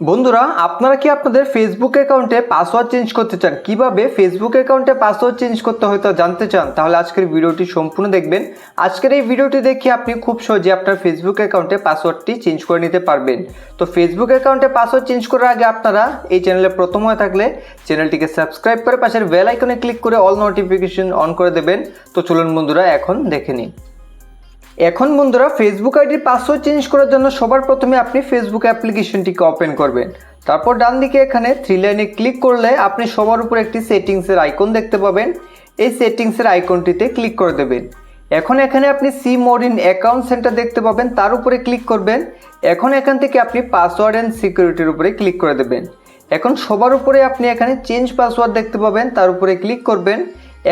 বন্ধুরা, আপনারা কি আপনাদের ফেসবুক অ্যাকাউন্টে পাসওয়ার্ড চেঞ্জ করতে চান? কীভাবে ফেসবুক অ্যাকাউন্টে পাসওয়ার্ড চেঞ্জ করতে হয়তো জানতে চান? তাহলে আজকের ভিডিওটি সম্পূর্ণ দেখবেন। আজকের এই ভিডিওটি দেখে আপনি খুব সহজে আপনার ফেসবুক অ্যাকাউন্টে পাসওয়ার্ডটি চেঞ্জ করে নিতে পারবেন। তো ফেসবুক অ্যাকাউন্টে পাসওয়ার্ড চেঞ্জ করার আগে আপনারা এই চ্যানেলে প্রথম হয়ে থাকলে চ্যানেলটিকে সাবস্ক্রাইব করে পাশের বেল আইকনে ক্লিক করে অল নোটিফিকেশন অন করে দেবেন। তো চলুন বন্ধুরা, এখন দেখে নিই। এখন বন্ধুরা ফেসবুক আইডির পাসওয়ার্ড চেঞ্জ করার জন্য সবার প্রথমে আপনি ফেসবুক অ্যাপ্লিকেশনটিকে ওপেন করবেন। তারপর ডান দিকে এখানে থ্রি লাইনে ক্লিক করলে আপনি সবার উপর একটি সেটিংসের আইকন দেখতে পাবেন। এই সেটিংসের আইকনটিতে ক্লিক করে দেবেন। এখন এখানে আপনি C mode in account centre দেখতে পাবেন, তার উপরে ক্লিক করবেন। এখন এখান থেকে আপনি পাসওয়ার্ড অ্যান্ড সিকিউরিটির উপরে ক্লিক করে দেবেন। এখন সবার উপরে আপনি এখানে চেঞ্জ পাসওয়ার্ড দেখতে পাবেন, তার উপরে ক্লিক করবেন।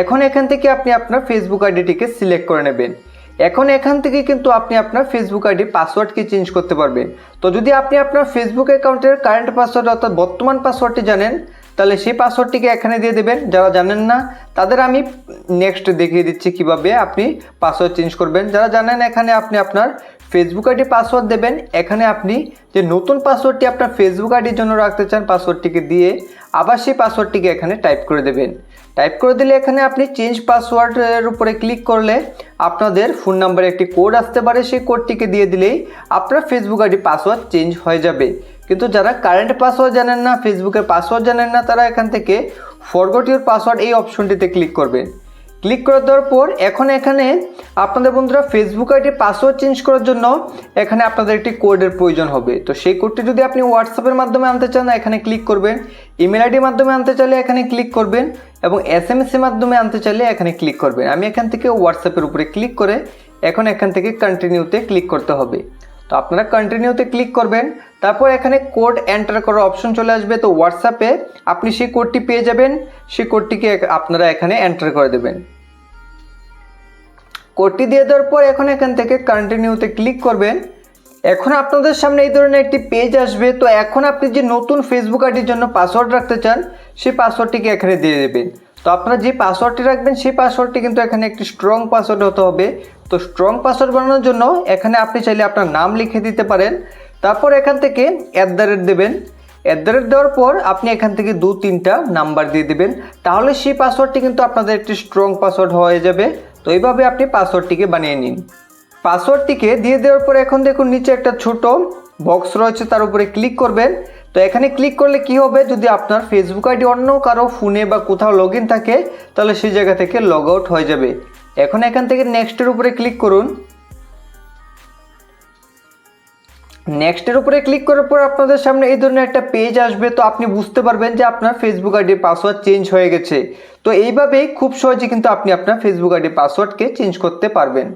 এখন এখান থেকে আপনি আপনার ফেসবুক আইডিটিকে সিলেক্ট করে নেবেন। এখন এখান থেকে কিন্তু আপনি আপনার ফেসবুক আইডি পাসওয়ার্ডকে চেঞ্জ করতে পারবেন। তো যদি আপনি আপনার ফেসবুক অ্যাকাউন্টের কারেন্ট পাসওয়ার্ড অর্থাৎ বর্তমান পাসওয়ার্ডটি জানেন তাহলে সেই পাসওয়ার্ডটিকে এখানে দিয়ে দেবেন। যারা জানেন না, তাদের আমি নেক্সট দেখিয়ে দিচ্ছি কীভাবে আপনি পাসওয়ার্ড চেঞ্জ করবেন। যারা জানেন, এখানে আপনি আপনার ফেসবুক আইডি পাসওয়ার্ড দেবেন। এখানে আপনি যে নতুন পাসওয়ার্ডটি আপনার ফেসবুক আইডির জন্য রাখতে চান পাসওয়ার্ডটিকে দিয়ে আবার সেই পাসওয়ার্ডটিকে এখানে টাইপ করে দেবেন। টাইপ করে দিলে এখানে আপনি চেঞ্জ পাসওয়ার্ডের উপরে ক্লিক করলে আপনাদের ফোন নাম্বারে একটি কোড আসতে পারে। সেই কোডটিকে দিয়ে দিলেই আপনার ফেসবুক আইডি পাসওয়ার্ড চেঞ্জ হয়ে যাবে। কিন্তু যারা কারেন্ট পাসওয়ার্ড জানেন না ফেসবুকের পাসওয়ার্ড জানেন না, তারা এখান থেকে ফরগট ইউর পাসওয়ার্ড এই অপশনটিতে ক্লিক করবেন ক্লিক করে দেওয়ার পর এখন এখানে আপনাদের বন্ধুরা ফেসবুক আইডি পাসওয়ার্ড চেঞ্জ করার জন্য এখানে আপনাদের একটি কোডের প্রয়োজন হবে। তো সেই কোডটি যদি আপনি হোয়াটসঅ্যাপের মাধ্যমে আনতে চান, এখানে ক্লিক করবেন। ইমেল আইডির মাধ্যমে আনতে চাইলে এখানে ক্লিক করবেন এবং এস এম এসের মাধ্যমে আনতে চাইলে এখানে ক্লিক করবেন। আমি এখান থেকে হোয়াটসঅ্যাপের উপরে ক্লিক করে এখন এখান থেকে কন্টিনিউতে ক্লিক করতে হবে। তো আপনারা কন্টিনিউতে ক্লিক করবেন, তারপর এখানে কোড এন্টার করার অপশন চলে আসবে। তো হোয়াটসঅ্যাপে আপনি সেই কোডটি পেয়ে যাবেন, সেই কোডটিকে আপনারা এখানে এন্টার করে দেবেন। কোডটি দিয়ে দেওয়ার পর এখন এখান থেকে কন্টিনিউতে ক্লিক করবেন। এখন আপনাদের সামনে এই ধরনের একটি পেজ আসবে। তো এখন আপনি যে নতুন ফেসবুক আইডির জন্য পাসওয়ার্ড রাখতে চান, সেই পাসওয়ার্ডটিকে এখানে দিয়ে দেবেন। তো আপনারা যে পাসওয়ার্ডটি রাখবেন, সেই পাসওয়ার্ডটি কিন্তু এখানে একটি স্ট্রং পাসওয়ার্ড হতে হবে। তো স্ট্রং পাসওয়ার্ড বানানোর জন্য এখানে আপনি চাইলে আপনার নাম লিখে দিতে পারেন। তারপর এখান থেকে অ্যাট দ্য রেট দেবেন। অ্যাট দ্য রেট দেওয়ার পর আপনি এখান থেকে দু, তিনটা নাম্বার দিয়ে দেবেন। তাহলে সেই পাসওয়ার্ডটি কিন্তু আপনাদের একটি স্ট্রং পাসওয়ার্ড হয়ে যাবে। তো এইভাবে আপনি পাসওয়ার্ডটিকে বানিয়ে নিন। পাসওয়ার্ডটিকে দিয়ে দেওয়ার পর এখন দেখুন নিচে একটা ছোট বক্স রয়েছে, তার উপরে ক্লিক করবেন। তো এখানে ক্লিক করলে কি হবে? যদি আপনার ফেসবুক আইডি অন্য কারও ফোনে বা কোথাও লগ থাকে, তাহলে সেই জায়গা থেকে লগ আউট হয়ে যাবে। এখন এখান থেকে নেক্সটের উপরে ক্লিক করুন। নেক্সটের উপরে ক্লিক করার পর আপনাদের সামনে এই ধরনের একটা পেজ আসবে। তো আপনি বুঝতে পারবেন যে আপনার ফেসবুক আইডির পাসওয়ার্ড চেঞ্জ হয়ে গেছে। তো এইভাবেই খুব সহজে কিন্তু আপনি আপনার ফেসবুক আইডির পাসওয়ার্ডকে চেঞ্জ করতে পারবেন।